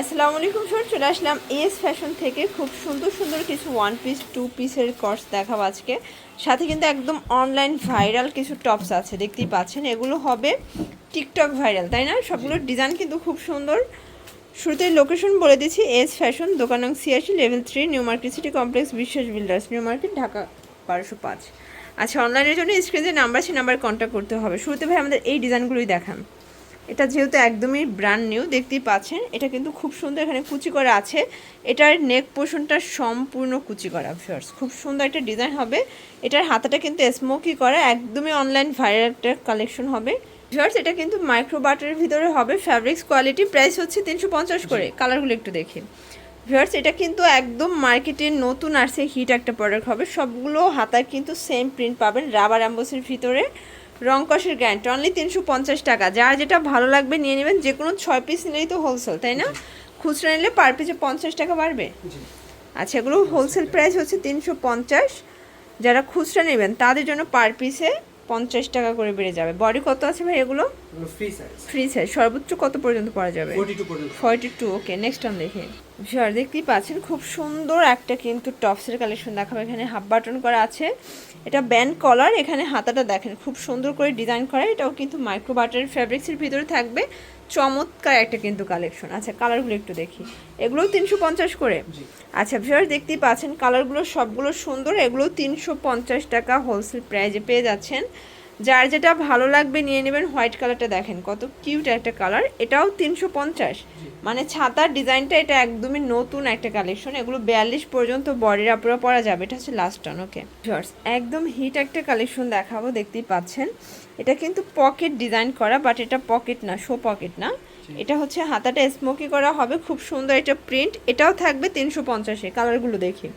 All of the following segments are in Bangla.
আসসালামু আলাইকুম স্যার চলে আসলাম এস ফ্যাশন থেকে। খুব সুন্দর সুন্দর কিছু ওয়ান পিস টু পিসের কর্স দেখাবো আজকে। সাথে কিন্তু একদম অনলাইন ভাইরাল কিছু টপস আছে, দেখতেই পাচ্ছেন। এগুলো হবে টিকটক ভাইরাল তাই না? সবগুলোর ডিজাইন কিন্তু খুব সুন্দর। শুরুতে লোকেশন বলে দিচ্ছি এস ফ্যাশন দোকান নং CRC level three new market city complex Biswas builders new market Dhaka বারোশো পাঁচ। আচ্ছা অনলাইনের জন্য স্ক্রিনে নাম্বার আছে নাম্বারে কন্ট্যাক্ট করতে হবে। শুরুতে ভাই আমাদের এই ডিজাইনগুলোই দেখান। এটা যেহেতু একদমই ব্র্যান্ড নিউ দেখতেই পাচ্ছেন এটা কিন্তু খুব সুন্দর এখানে কুচি করা আছে। এটার নেক পোর্শনটা সম্পূর্ণ কুচি করা ভিউয়ার্স খুব সুন্দর একটা ডিজাইন হবে। এটার হাতাটা কিন্তু স্মোকি করা একদমই অনলাইন ভাইরাল একটা কালেকশন হবে। ভিউয়ার্স এটা কিন্তু মাইক্রো বাটারের ভিতরে হবে ফ্যাব্রিক্স কোয়ালিটি প্রাইস হচ্ছে তিনশো পঞ্চাশ করে। কালারগুলো একটু দেখি। ভিউয়ার্স এটা কিন্তু একদম মার্কেটে নতুন আসছে হিট একটা প্রোডাক্ট হবে। সবগুলো হাতায় কিন্তু সেম প্রিন্ট পাবেন রাবার অ্যাম্বোসের ভিতরে। রং কষের গ্যান্ট অনলি তিনশো পঞ্চাশ টাকা। যার যেটা ভালো লাগবে নিয়ে নেবেন যে কোনো ছয় পিস নিলেই তো হোলসেল তাই না? খুচরা নিলে পার পিসে পঞ্চাশ টাকা বাড়বে? আচ্ছা এগুলো হোলসেল প্রাইস হচ্ছে তিনশো পঞ্চাশ। যারা খুচরা নেবেন তাদের জন্য পার পিসে পঞ্চাশ টাকা করে বেড়ে যাবে। বডি কত আছে ভাই এগুলো? ফ্রি সাইজ সর্বোচ্চ কত পর্যন্ত পাওয়া যাবে? Forty two okay next time দেখি। ভিউয়ার দেখতেই পাচ্ছেন খুব সুন্দর একটা কিন্তু টপসের কালেকশন দেখাবো। এখানে হাফ বাটন করা আছে। এটা ব্যান্ড কলার এখানে হাতাটা দেখেন খুব সুন্দর করে ডিজাইন করা। এটাও কিন্তু মাইক্রো বাটারের ফ্যাব্রিক্সের ভিতরে থাকবে। চমৎকার একটা কিন্তু কালেকশন আচ্ছা কালারগুলো একটু দেখি। এগুলো তিনশো পঞ্চাশ করে? আচ্ছা ভিউয়ার দেখতেই পাচ্ছেন কালারগুলো সবগুলো সুন্দর এগুলো তিনশো পঞ্চাশ টাকা হোলসেল প্রাইজে পেয়ে যাচ্ছেন। যার যেটা ভালো লাগবে নিয়ে নেবেন, হোয়াইট কালারটা দেখেন কত কিউট একটা কালার। এটাও তিনশো পঞ্চাশ। মানে ছাতার ডিজাইনটা এটা একদমই নতুন একটা কালেকশন। এগুলো বিয়াল্লিশ পর্যন্ত বডির আপুরা পরা যাবে। এটা হচ্ছে লাস্ট টান ওকে ভিউয়ার্স একদম হিট একটা কালেকশন দেখাবো, দেখতেই পাচ্ছেন। এটা কিন্তু পকেট ডিজাইন করা বাট এটা পকেট না শো পকেট না। এটা হচ্ছে হাতাটা স্মোকি করা হবে, খুব সুন্দর এটা প্রিন্ট এটাও থাকবে তিনশো পঞ্চাশে কালারগুলো দেখি।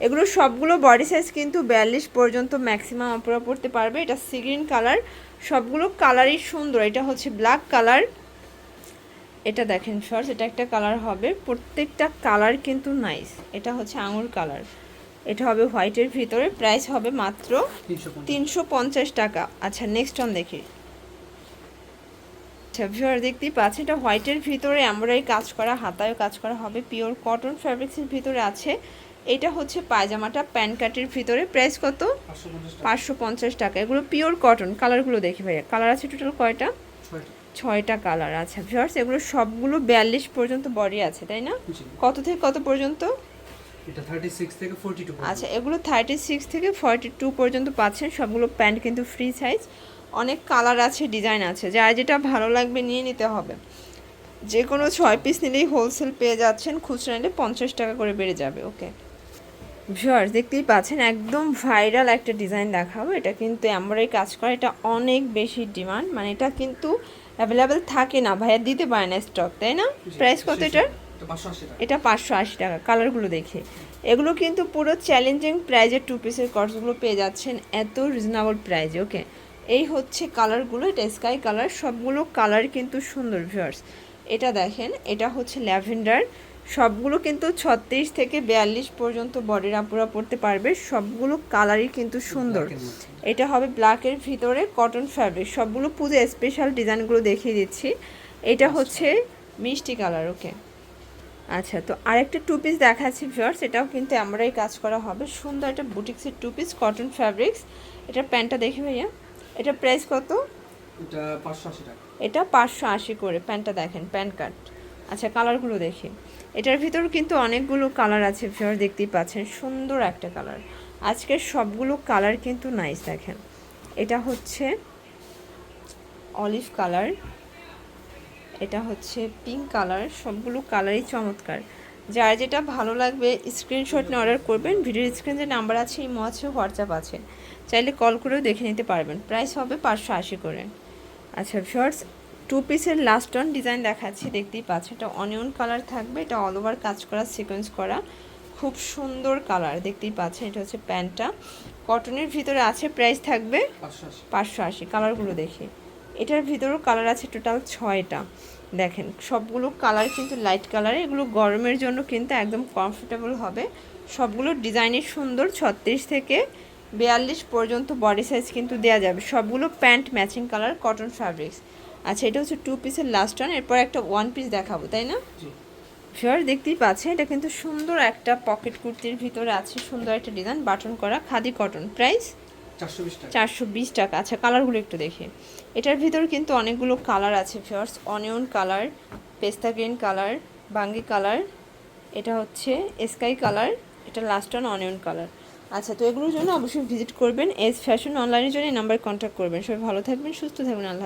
এগুলো সবগুলো বডি সাইজ কিন্তু বিয়াল্লিশ পর্যন্ত ম্যাক্সিমাম আপনারা পড়তে পারবে। এটা সিগ্রিন কালার সবগুলো কালারই সুন্দর। এটা হচ্ছে ব্ল্যাক কালার এটা দেখেন শর্টস এটা একটা কালার হবে। প্রত্যেকটা কালার কিন্তু নাইস এটা হচ্ছে আঙুর কালার এটা হবে হোয়াইটের ভিতরে। প্রাইস হবে মাত্র তিনশো পঞ্চাশ। টাকা। আচ্ছা নেক্সট অন দেখি। আচ্ছা ভিউয়ার দেখতেই পাচ্ছি এটা হোয়াইটের ভিতরে আমরাই কাজ করা হাতায়ও কাজ করা হবে। পিওর কটন ফ্যাব্রিক্সের ভিতরে আছে। এটা হচ্ছে পায়জামাটা প্যান্ট কাটের ভিতরে। প্রাইস কত? পাঁচশো পঞ্চাশ টাকা। এগুলো পিওর কটন কালারগুলো দেখি ভাইয়া। কালার আছে টোটাল কয়টা? ছয়টা। কালার আছে ভিউয়ার্স এগুলো সবগুলো বিয়াল্লিশ পর্যন্ত বডি আছে তাই না? কত থেকে কত পর্যন্ত? এটা 36 থেকে 42 পর্যন্ত। আচ্ছা এগুলো থার্টি সিক্স থেকে ফর্টি টু পর্যন্ত পাচ্ছেন। সবগুলো প্যান্ট কিন্তু ফ্রি সাইজ অনেক কালার আছে ডিজাইন আছে যার যেটা ভালো লাগবে নিয়ে নিতে হবে। যে কোনো ছয় পিস নিলেই হোলসেল পেয়ে যাচ্ছেন খুচরা নিলে পঞ্চাশ টাকা করে বেড়ে যাবে ওকে ভিউয়ার্স দেখতেই পাচ্ছেন একদম ভাইরাল একটা ডিজাইন দেখাবো। এটা কিন্তু আমরাই কাজ করা এটা অনেক বেশি ডিমান্ড মানে এটা কিন্তু অ্যাভেলেবেল থাকে না ভাইয়া দিতে পারে না স্টক তাই না? প্রাইস কত এটার? এটা 580 টাকা। এটা পাঁচশো আশি টাকা কালারগুলো দেখে। এগুলো কিন্তু পুরো চ্যালেঞ্জিং প্রাইজের টু পিসের কর্সগুলো পেয়ে যাচ্ছেন এত রিজনেবল প্রাইজে ওকে এই হচ্ছে কালারগুলো এটা স্কাই কালার সবগুলো কালার কিন্তু সুন্দর ভিউয়ার্স এটা দেখেন এটা হচ্ছে ল্যাভেন্ডার। সবগুলো কিন্তু ছত্রিশ থেকে বিয়াল্লিশ পর্যন্ত বডির আপুরা পড়তে পারবে। সবগুলো কালারই কিন্তু সুন্দর। এটা হবে ব্ল্যাকের ভিতরে কটন ফ্যাব্রিক সবগুলো পুজো স্পেশাল ডিজাইনগুলো দেখিয়ে দিচ্ছি। এটা হচ্ছে মিষ্টি কালার ওকে আচ্ছা তো আরেকটা টু পিস দেখাচ্ছি ভিউয়ার্স এটাও কিন্তু আমরাই কাজ করা হবে। সুন্দর একটা বুটিক্সের টু পিস কটন ফ্যাব্রিক্স এটা প্যান্টটা দেখি ভাইয়া। এটা প্রাইস কত? এটা 580 টাকা। এটা পাঁচশো আশি করে প্যান্টটা দেখেন প্যান্ট কাট আচ্ছা কালারগুলো দেখি। এটার ভিতর কিন্তু অনেকগুলো কালার আছে ভিউয়ার দেখতেই পাচ্ছেন সুন্দর একটা কালার। আজকের সবগুলো কালার কিন্তু নাইস দেখেন। এটা হচ্ছে অলিভ কালার এটা হচ্ছে পিঙ্ক কালার সবগুলো কালারই চমৎকার। যার যেটা ভালো লাগবে স্ক্রিনশট নিয়ে অর্ডার করবেন। ভিডিওর স্ক্রিন যে নাম্বার আছে ইমো আছে হোয়াটসঅ্যাপ আছে। চাইলে কল করেও দেখে নিতে পারবেন। প্রাইস হবে পাঁচশো আশি করে। আচ্ছা শর্টস টু পিসের লাস্ট অন ডিজাইন দেখাচ্ছি দেখতেই পাচ্ছেন এটা অনিয়ন কালার থাকবে এটা অল ওভার কাজ করা সিকোয়েন্স করা। খুব সুন্দর কালার দেখতেই পাচ্ছেন এটা হচ্ছে প্যান্টটা। কটনের ভিতরে আছে প্রাইস থাকবে পাঁচশো আশি। কালারগুলো দেখি। এটার ভিতরেও কালার আছে টোটাল ছয়টা। দেখেন সবগুলো কালার কিন্তু লাইট কালার এগুলো গরমের জন্য কিন্তু একদম কমফোর্টেবল হবে। সবগুলো ডিজাইনের সুন্দর ছত্রিশ থেকে বিয়াল্লিশ পর্যন্ত বডি সাইজ কিন্তু দেওয়া যাবে। সবগুলো pant matching colour cotton fabrics আচ্ছা এটা হচ্ছে টু পিসের লাস্ট ওয়ান এরপর একটা ওয়ান পিস দেখাবো তাই না? ফিওর দেখতেই পাচ্ছেন এটা কিন্তু সুন্দর একটা পকেট কুর্তির ভিতরে আছে সুন্দর একটা ডিজাইন বাটন করা খাদি কটন প্রাইস চারশো বিশ টাকা। আচ্ছা কালারগুলো একটু দেখি। এটার ভিতর কিন্তু অনেকগুলো কালার আছে ফিওর্স অনিয়ন কালার, পেস্তা গ্রিন কালার, বাঙ্গি কালার, এটা হচ্ছে স্কাই কালার, এটা লাস্ট অন অনিয়ন কালার। আচ্ছা তো এগুলোর জন্য অবশ্যই ভিজিট করবেন। এস ফ্যাশন অনলাইনের জন্য নাম্বার কন্ট্যাক্ট করবেন। সবাই ভালো থাকবেন, সুস্থ থাকবেন, আল্লাহ।